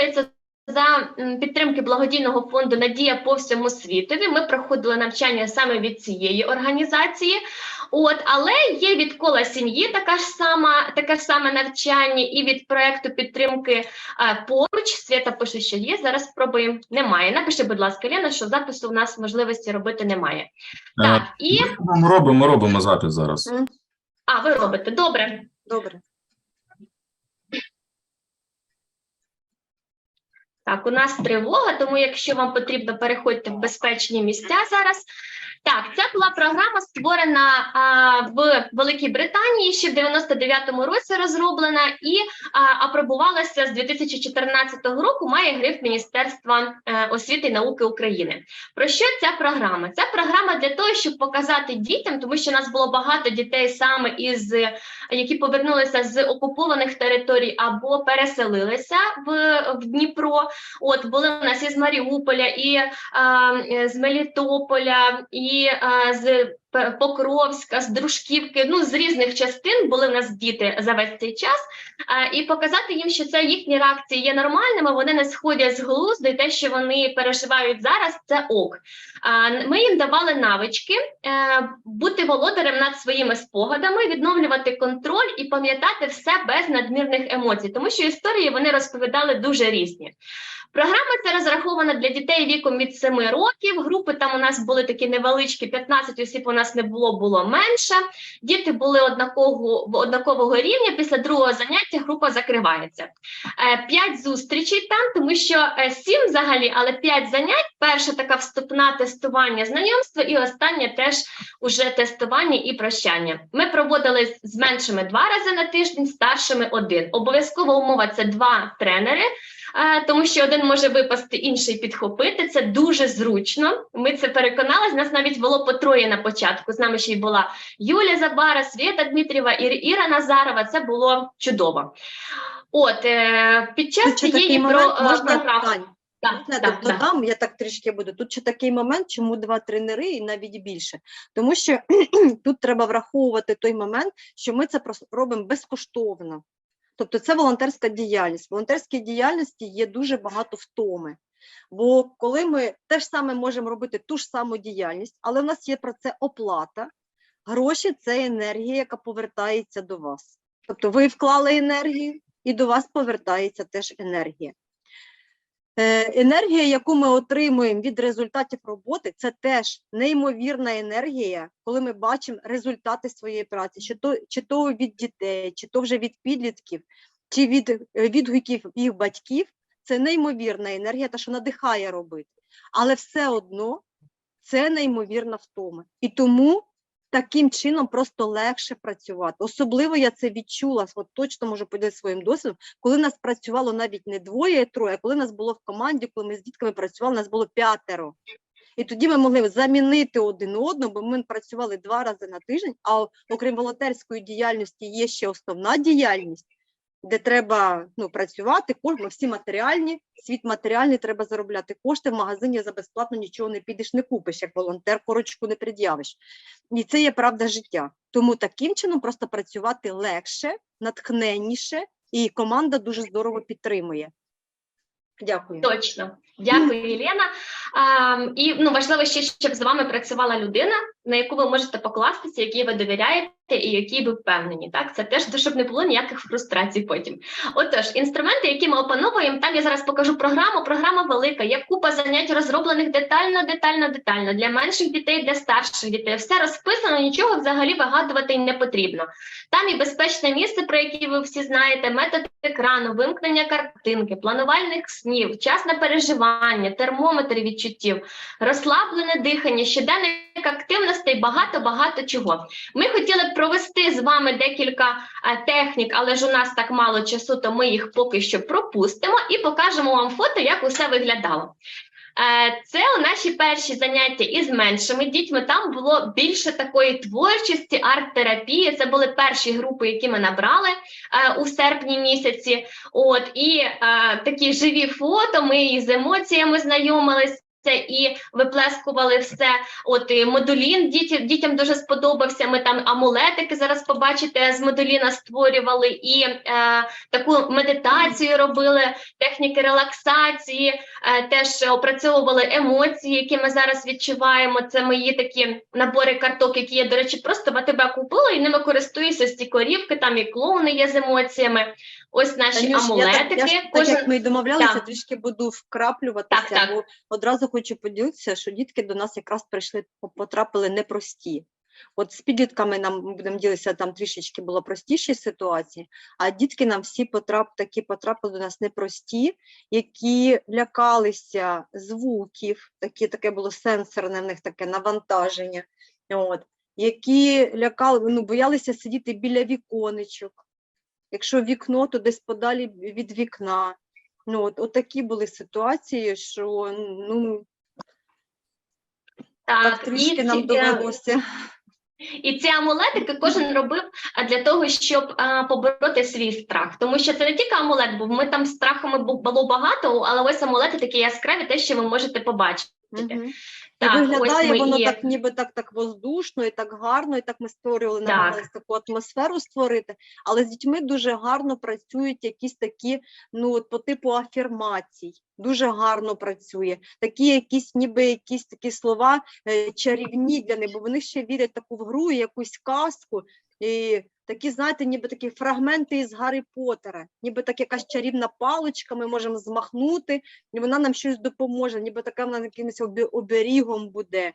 підтримується за підтримки благодійного фонду Надія по всьому світові. Ми проходили навчання саме від цієї організації. От, але є від кола сім'ї така ж сама, таке ж саме навчання, і від проекту підтримки е, поруч. Свята пише, що є. Зараз спробуємо. Немає. Напиши, будь ласка, Лена, що запису в нас можливості робити немає. Так, і Ми робимо, робимо запис зараз. а, ви робите. Добре. Добре. Так, у нас тривога, тому якщо вам потрібно, переходьте в безпечні місця зараз. Так, це була програма, створена а, в Великій Британії ще в 99-му році розроблена і а, апробувалася з 2014 року. Має гриф Міністерства е, освіти і науки України. Про що ця програма? Ця програма для того, щоб показати дітям, тому що у нас було багато дітей саме із які повернулися з окупованих територій або переселилися в, в Дніпро. От були у нас із Маріуполя, і а, з Мелітополя, і а, з Покровська, з Дружківки. Ну з різних частин були в нас діти за весь цей час. І показати їм, що це їхні реакції є нормальними. Вони не сходять з глузду, і те, що вони переживають зараз, це ок. А, Ми їм давали навички е, бути володарем над своїми спогадами, відновлювати контроль і пам'ятати все без надмірних емоцій, тому що історії вони розповідали дуже різні. Програма ця розрахована для дітей віком від 7 років. Групи там у нас були такі невеличкі, 15 осіб у нас не було, було менше. Діти були однакового, однакового рівня. Після другого заняття група закривається. Е, П'ять зустрічей там, тому що е, сім взагалі, але п'ять занять. Перша така вступна тестування знайомства, і останнє теж уже тестування і прощання. Ми проводили з- меншими два рази на тиждень, старшими один. Обов'язкова умова це два тренери. Тому що один може випасти, інший підхопити. Це дуже зручно. Ми це переконалися. Нас навіть було по троє на початку. З нами ще й була Юля Забара, Свята Дмитрієва Іра Назарова. Це було чудово. От е, під час цієї про, е, програми. Так, так, так. додам, я так трішки буду. Тут ще такий момент, чому два тренери і навіть більше. Тому що тут треба враховувати той момент, що ми це робимо безкоштовно. Тобто це волонтерська діяльність. В волонтерській діяльності є дуже багато втоми. Бо коли ми теж саме можемо робити ту ж саму діяльність, але в нас є про це оплата, гроші це енергія, яка повертається до вас. Тобто ви вклали енергію, і до вас повертається теж енергія. Е, Енергія, яку ми отримуємо від результатів роботи, це теж неймовірна енергія, коли ми бачимо результати своєї праці, чи то, чи то від дітей, чи то вже від підлітків, чи від е, відгуків їх батьків. Це неймовірна енергія, та що надихає робити. Але все одно це неймовірна втома. І тому таким чином просто легше працювати. Особливо я це відчула, от точно можу поділитися своїм досвідом, коли нас працювало навіть не двоє, а троє, коли нас було в команді, коли ми з дітками працювали, нас було п'ятеро. І тоді ми могли замінити один одного, бо ми працювали два рази на тиждень, а окрім волонтерської діяльності є ще основна діяльність, де треба ну, працювати, кожна всі матеріальні, світ матеріальний, треба заробляти кошти, в магазині за безплатно нічого не підеш, не купиш, як волонтер, корочку не пред'явиш. І це є правда життя. Тому таким чином просто працювати легше, натхненніше, і команда дуже здорово підтримує. Дякую. Точно, дякую, Єлена. А, і ну важливо ще, щоб з вами працювала людина, на яку ви можете покластися, якій ви довіряєте і якій ви впевнені. Так, це теж щоб не було ніяких фрустрацій потім. Отож, інструменти, які ми опановуємо, там я зараз покажу програму. Програма велика. Є купа занять розроблених детально, детально, детально для менших дітей, для старших дітей. Все розписано, нічого взагалі вигадувати не потрібно. Там і безпечне місце, про яке ви всі знаєте, метод екрану, вимкнення картинки, планувальних снів, час на переживання, термометр відчуттів, розслаблене дихання, щоденник активностей, багато багато чого. Ми хотіли б провести з вами декілька е, технік, але ж у нас так мало часу, то ми їх поки що пропустимо і покажемо вам фото, як усе виглядало. Е, Це наші перші заняття із меншими дітьми. Там було більше такої творчості, арт-терапії. Це були перші групи, які ми набрали е, у серпні місяці. От і е, такі живі фото. Ми із емоціями знайомились. І виплескували все. От і модулін діті, дітям дуже сподобався. Ми там амулетики зараз побачите з модуліна створювали і е, таку медитацію робили, техніки релаксації, е, теж опрацьовували емоції, які ми зараз відчуваємо. Це мої такі набори карток, які я, до речі, просто в тебе купила і ними користуюся. Ці корівки, там і клоуни є з емоціями. Ось наші Танюш, амулетики. Я, я так Кожен як ми й домовлялися, Так. трішки буду вкраплюватися, Так, так. бо одразу хочу поділитися, що дітки до нас якраз прийшли, потрапили непрості. От з підлітками нам будемо ділитися, там трішечки було простіші ситуації, а дітки нам всі потрап, такі потрапили до нас непрості, які лякалися звуків, такі, таке було сенсорне в них таке навантаження, от, які лякали, ну, боялися сидіти біля віконечок якщо вікно, то десь подалі від вікна. Ну, от, от такі були ситуації, що ну, так так, трішки і нам довелося. І ці амулетики кожен робив для того, щоб а, побороти свій страх. Тому що це не тільки амулет, бо ми там страхами було багато, але ось амулети такі яскраві, те, що ви можете побачити. Мгм. Так, виглядає воно і- так, ніби так, так воздушно і так гарно, і так ми створювали, Так. намагалися таку атмосферу створити. Але з дітьми дуже гарно працюють якісь такі, ну от по типу афірмацій. Дуже гарно працює. Такі якісь, ніби якісь такі слова е, чарівні для них, бо вони ще вірять таку в гру, якусь казку. І такі, знаєте, ніби такі фрагменти із Гаррі Поттера, ніби так якась чарівна паличка, ми можемо змахнути, і вона нам щось допоможе, ніби така вона якимось оберігом буде.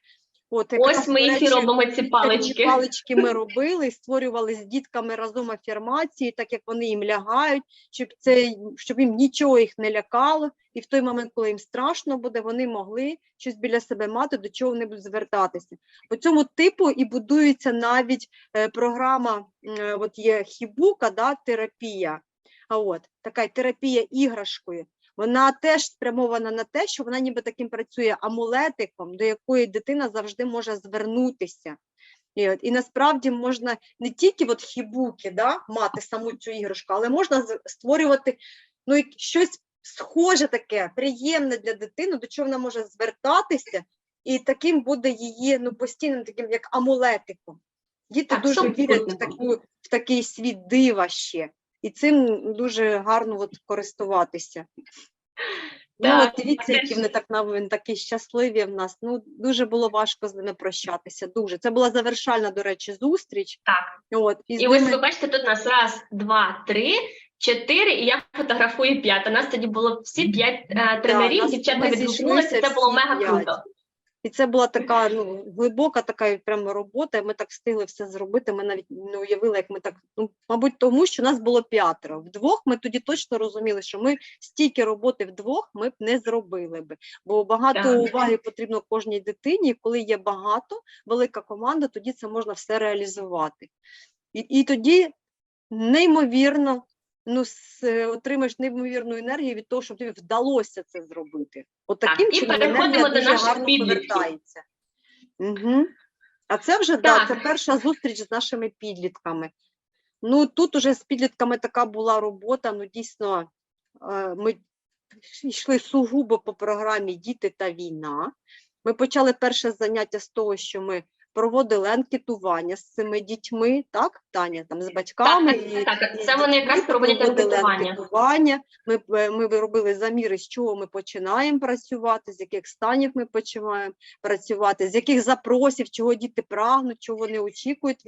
От, Ось ми їх і робимо ці палички. палички ми робили, створювали з дітками разом афірмації, так як вони їм лягають, щоб це щоб їм нічого їх не лякало, і в той момент, коли їм страшно буде, вони могли щось біля себе мати, до чого вони будуть звертатися. По цьому типу і будується навіть е, програма, е, от є хібука, да, терапія. А от така терапія іграшкою. Вона теж спрямована на те, що вона ніби таким працює амулетиком, до якої дитина завжди може звернутися. І, от, і насправді можна не тільки от хібуки да, мати саму цю іграшку, але можна створювати ну, щось схоже таке, приємне для дитини, до чого вона може звертатися, і таким буде її ну, постійним таким як амулетиком. Діти Так, дуже вірять в, таку, в такий світ дива ще. І цим дуже гарно от, користуватися. Ну, от дивіться, які вони так нав- такі щасливі в нас. Ну, дуже було важко з ними прощатися. Дуже. Це була завершальна, до речі, зустріч. Так. От, і І ось ними ви бачите, тут нас раз, два, три, чотири, і я фотографую п'ять. У нас тоді було всі п'ять е, тренерів, дівчата відгукнулися, це було мега круто. І це була така ну, глибока така прямо робота. Ми так встигли все зробити. Ми навіть не уявили, як ми так. Ну, мабуть, тому що нас було п'ятеро. Вдвох ми тоді точно розуміли, що ми стільки роботи вдвох ми б не зробили би. Бо багато Так. уваги потрібно кожній дитині. і Коли є багато, велика команда, тоді це можна все реалізувати. І, і тоді неймовірно. Ну, с- е, отримаєш неймовірну енергію від того, щоб тобі вдалося це зробити. От Так, таким і чином переходимо енергія до наших повертається. Угу. А це вже да, це перша зустріч з нашими підлітками. Ну тут уже з підлітками така була робота. Ну дійсно, е, ми йшли сугубо по програмі Діти та війна. Ми почали перше заняття з того, що ми проводили анкетування з цими дітьми, так, Таня, там з батьками. Так, і- так, так, і це вони якраз проводять анкетування. анкетування. Ми, ми робили заміри, з чого ми починаємо працювати, з яких станів ми починаємо працювати, з яких запросів, чого діти прагнуть, чого вони очікують